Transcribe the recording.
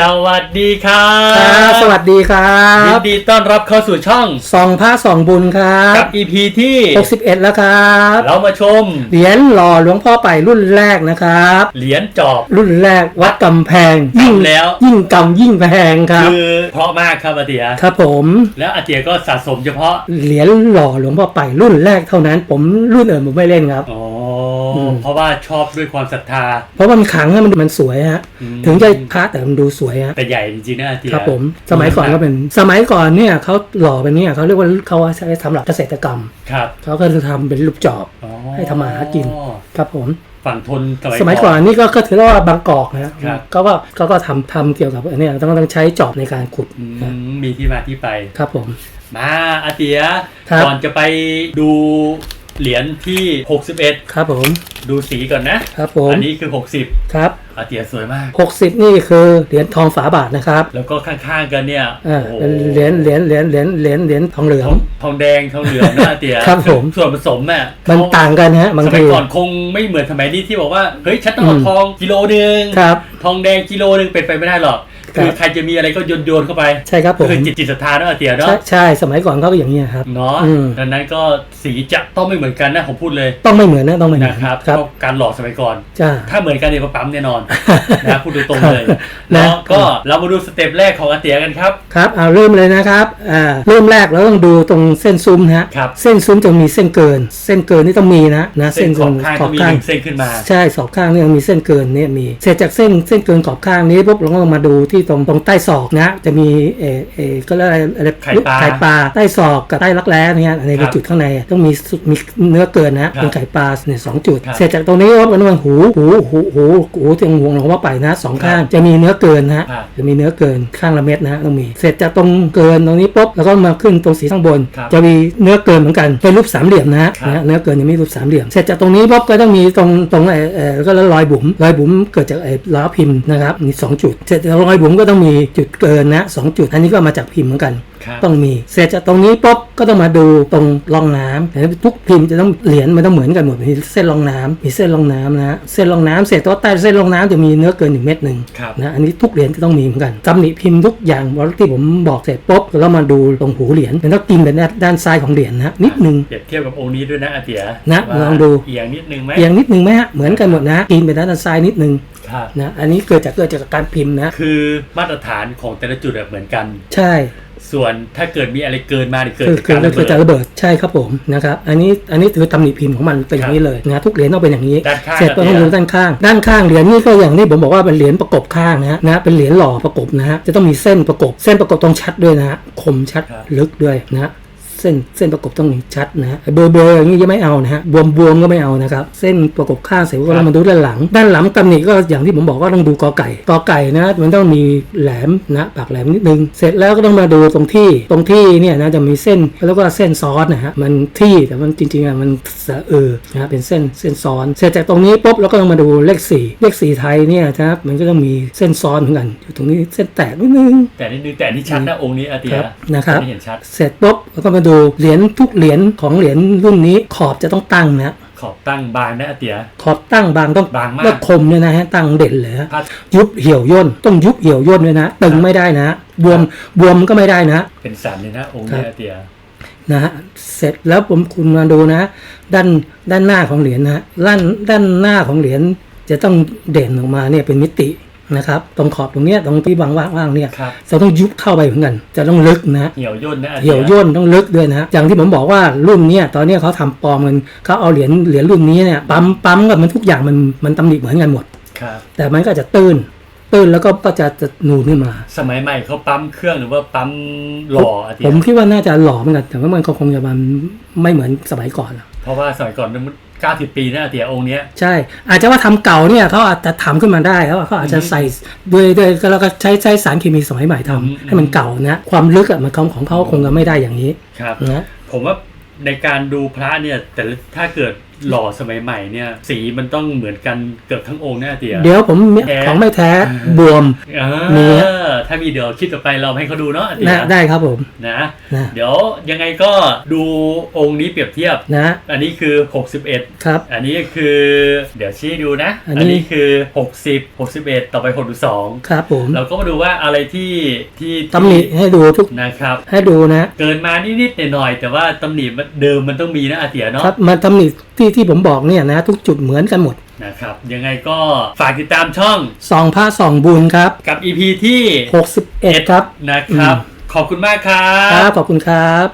สวัสดีครัครับบสวัสดีครัยินบดีต้อนรับเข้าสู่ช่องสองพระสองบุญครักับบ EP ที่ 61 แล้วครับ เรามาชม เหรียญหล่อหลวงพ่อไปรุ่นแรกนะครับ เหรียญจอบรุ่นแรกวัดกำแพง ยิ่งทำแล้ว ยิ่งกำยิ่งแพงครับคือเพราะมากครับอาเตียครับผม แล้วอาเตียก็สะสมเฉพาะเหรียญหล่อหลวงพ่อไปรุ่นแรกเท่านั้น ผมรุ่นอื่นผมไม่เล่นครับอ๋ออม เพราะว่าชอบด้วยความศรัทธา เพราะว่ามันขลังอะมันมันสวยฮะอืมถึงจะพระแต่มันดูสวยฮะแต่ใหญ่จริงๆนะอาเตียครับผม สมัยก่อนก็เป็น สมัยก่อนเนี่ยเขาหล่อเป็นเนี่ยเขาเรียกว่าเขาใช้สำหรับเกษตรกรรม ครับเขาก็จะทำเป็นรูปจอบอ๋อให้ทำมาหากิน ครับผมฝั่งทนสมัยก่อนนี่ก็ก็ถือว่าบางกอกนะฮะครับก็ก็ก็ก็ทำทำเกี่ยวกับอันเนี้ยต้องต้องใช้จอบในการขุดอืมนะมีที่มาที่ไปครับผม มาอาเตียครับก่อนจะไปดู เหรียญที่ 61 ครับผมดูสีก่อนนะ ครับผมอันนี้คือ 60 ครับอาเตียสวยมาก 60 นี่คือเหรียญทองฝาบาทนะครับ แล้วก็ข้างๆกันเนี่ยอ่าโอ้โหเป็นเหรียญเหรียญเหรียญเหรียญเหรียญเหรียญทองเหลือทงองทองแดงทองเหลืองนะอาเตียครับผมส่วนผสมอะมันเขต่างกันฮะบางสมัทียก่อนคงไม่เหมือนสมัยนี้ที่บอกว่าเฮ้ยฉันต้องเอาอืมทองกิโลหนึ่งครับทองแดงกิโลหนึ่งเป็นไปไม่ได้หรอก ครับคือใครจะมีอะไรก็โยนโยนๆเข้าไปใช่ครับผมคือจิตจิตศรัทธาเนอะอาเตียเนาะใช่ใช่สมัยก่อนเขาก็อย่างนี้ยครับเนาะอืมดังนั้นก็สีจะต้องไม่เหมือนกันนะผมพูดเลย ต้องไม่เหมือนนะต้องไม่เหมือนนะครับครับเพราะการหล่อสมัยก่อนจ้าถ้าเหมือนกันเนี่ยก็ปั๊มแน่นอนนะพูดตรงๆเลยนะเนาะก็เรามาดูสเต็ปแรกของอาเตียกันครับครับเอาเริ่มเลยนะครับอ่าเริ่มแรกเราต้องดูตรงเส้นซุ้มนะฮะครับเส้นซุ้มจะมีเส้นเกิน เส้นเกินนี่ต้องมีนะนะเส้นขอบข้างก็มีหนึ่งเส้นขึ้นมาใช่สอบข้างเนี่ยมีเส้นเกินเนี่ยมีเสร็จจากเส้นเส้นเกินขอบข้างนี้ปุ๊บเราก็มาดูที่ตรงตรงใต้ศอกนะจะมีเออเออก็เรียกอะไรอะไรไข่ปลาไข่ปลาใต้ศอกกับใต้รักแร้เนี่ยในครับจุดข้างในต้องมีสุมีเนื้อเกินนะครัเป็นบไข่ปลาเนี่ยสองจุดครับเสร็จจากตรงนี้ปุ๊บมันมาหูหูหูหูหูที่หัวหลวงพ่อไปนะสองข้างจะมีเนื้อเกินนะฮะครับจะมีเนื้อเกินข้างละเม็ดนะฮะต้องมี เสร็จจากตรงเกินตรงนี้ปุ๊บแล้วก็มาขึ้นตรงสีข้างบนครับจะมีเนื้อเกินเหมือนกันเป็นรูปสามเหลี่ยมนะฮะครับนะฮะเนื้อเกินยังไม่รูปสามเหลี่ยม เสร็จจากตรงนี้ปุ๊บก็ต้องมีตรงตรงไอ้เอ่อก็แล้วรอยบุ๋มรอยบุ๋มเกิดจากไอ้ล้อพิมพ์นะครับมีสองจุดเสร็จจากรอยบุ๋มก็ต้องมีจุดเกินนะสองจุด อันนี้ก็มาจากพิมพ์เหมือนกันครับต้องมีเสร็จจากตรงนี้ปุ๊บก็ต้องมาดูตรงร่องน้ำเห็นไหมทุกพิมพ์จะต้องเหรียญมันต้องเหมือนกันหมดมีเส้นร่องน้ำมีเส้นร่องน้ำนะฮะเส้นร่องน้ำเสร็จตัวใต้เส้นร่องน้ำจะมีเนื้อเกินหนึ่งเม็ดหนึ่งครับนะอันนี้ทุกเหรียญจะต้องมีเหมือนกันตำหนิพิมพ์ทุกอย่างที่ผมบอกเสร็จปุ๊บแล้วมาดูตรงหูเหรียญมันต้องกินไปด้านด้านซ้ายของเหรียญนะนิดนึงเปรียบเทียบกับองค์นี้ด้วยนะอาเตียนะว่าลองดูเอียงนิดนึงไหมเอียงนิดนึงไหมฮะเหมือนกันหมดนะกินไปด้านซ้ายนิดนึงครับ นะอันนี้เกิดจากเกิดจากการพิมพ์นะ คือมาตรฐานของแต่ละจุดอะเหมือนกัน ใช่ ส่วนถ้าเกิดมีอะไรเกินมาเนี่ยเกิดคือจากคือการระเกิเบิดดจากระเบิดใช่ครับผมนะครับอันนี้อันนี้คือตำหนิพิมพ์ของมันเป็นอย่างนี้เลยนะทุกเหรียญต้องเป็นอย่างนี้ด้านข้างเสร็จก็ต้องเนี่ยดูด้านข้าง ด้านข้างเหรียญนี่ก็อย่างที่ผมบอกว่าเป็นเหรียญประกบข้างนะฮะนะเป็นเหรียญหล่อประกบนะฮะจะต้องมีเส้นประกบเส้นประกบต้องชัดด้วยนะฮะคมชัดครับลึกด้วยนะฮะ เส้นเส้นประกบต้องชัดนะฮะเบอร์เบอร์อย่างนี้จะไม่เอานะฮะบวมบวมก็ไม่เอานะครับ เส้นประกบข้างเสร็จก็เรามาดูด้านหลัง ด้านหลังตำหนิก็อย่างที่ผมบอกว่าต้องดูกอไก่กอไก่นะมันต้องมีแหลมนะปากแหลมนิดนึง เสร็จแล้วก็ต้องมาดูตรงที่ตรงที่เนี่ยนะจะมีเส้นแล้วก็เส้นซ้อนนะฮะมันที่แต่มันจริงๆอะมันสะเออนะฮะเป็นเส้นเส้นซ้อน เสร็จจากตรงนี้ปุ๊บเราก็ต้องมาดูเลขสี่เลขสี่ไทยเนี่ยนะครับมันก็ต้องมีเส้นซ้อนเหมือนกันอยู่ตรงนี้เส้นแตกนิดนึงแต่นิดนึงแต่นี่ชัดนะองค์นี้อาเตียครับนะครับไม่เห็นชัดเสร็จปุ๊บ แล้วก็มาดูเหรียญทุกเหรียญของเหรียญรุ่นนี้ขอบจะต้องตั้งนะขอบตั้งบางนะอาเตีย ขอบตั้งบางต้องบางมากแล้วคมเนี่ยนะฮะตั้งเด่นเลยฮะถ้ายุบเหี่ยวย่นต้องยุบเหี่ยวย่นด้วยนะตึงไม่ได้นะบวมบวมก็ไม่ได้นะ เป็นสันเลยนะองค์นี้อาเตียนะฮะเสร็จแล้วผมคุณมาดูนะ ด้านด้านหน้าของเหรียญนะฮะด้านด้านหน้าของเหรียญจะต้องเด่นออกมาเนี่ยเป็นมิติ นะครับตรงขอบตรงเนี้ยตรงที่ว่างๆว่างๆเนี่ยครับจะต้องยุบเข้าไปเหมือนกัน จะต้องลึกนะฮะเหี่ยวย่นนะอาเตีเหี่ยวย่นต้องลึกด้วยนะฮะอย่างที่ผมบอกว่ารุ่นเนี้ยตอนเนี้ยเขาทำปลอมกันเขาเอาเหรียญเหรียญรุ่นนี้เนี่ยปั๊มปั๊มกับมันทุกอย่างมันมันตำหนิเหมือนกันหมดครับแต่มันก็จะตื้นตื้นแล้วก็ก็จะจะนูนขึ้นมา สมัยใหม่เขาปั๊มเครื่องหรือว่าปั๊มหล่ออาเตีผยมคิดว่าน่าจะหล่อเหมือนกันแต่ว่ามันก็คงจะมันไม่เหมือนสมัยก่อนอะเพราะว่าสมัยก่อนมัน 90 ปีนะอาเตียองค์เนี้ยใช่ อาจจะว่าทำเก่าเนี่ยเขาอาจจะทำขึ้นมาได้แล้วเขาอาจจะใส่ด้วยด้วยแล้วก็ใช้ใช้สารเคมีสมัยใหม่ทำอืมให้มันเก่านะความลึกอะมันของของเขาคงจะไม่ได้อย่างนี้ครับนะผมว่าในการดูพระเนี่ย แต่ละถ้าเกิดหล่อสมัยใหม่เนี่ย สีมันต้องเหมือนกันเกือบทั้งองค์นะอาเตียเดี๋ยวผมมีแท้ของไม่แท้บวม อ่ามีถ้ามีเดี๋ยวคลิปต่อไปเราให้เขาดูเนาะอาเตียนะได้ครับผมนะนะเดี๋ยวยังไงก็ดูองค์นี้เปรียบเทียบ นะอันนี้คือ 61 ครับ อันนี้คือ เดี๋ยวชี้ให้ดูนะอันนี้อันนี้ คือ 60 61 ต่อไป 62 ครับผมเราก็มาดูว่าอะไรที่ที่ตำหนิให้ดูทุกนะครับ ให้ดูนะ เกินมานิดๆหน่อยๆแต่ว่าตำหนิมันเดิมมันต้องมีนะอาเตียเนาะ ครับมาตำหนิที่ที่ผมบอกเนี่ยนะทุกจุดเหมือนกันหมด นะครับ ยังไงก็ฝากติดตามช่องสองพระสองบุญครับ กับ EP ที่ 61 ครับ นะครับ ขอบคุณมากครัครับบขอบคุณครับ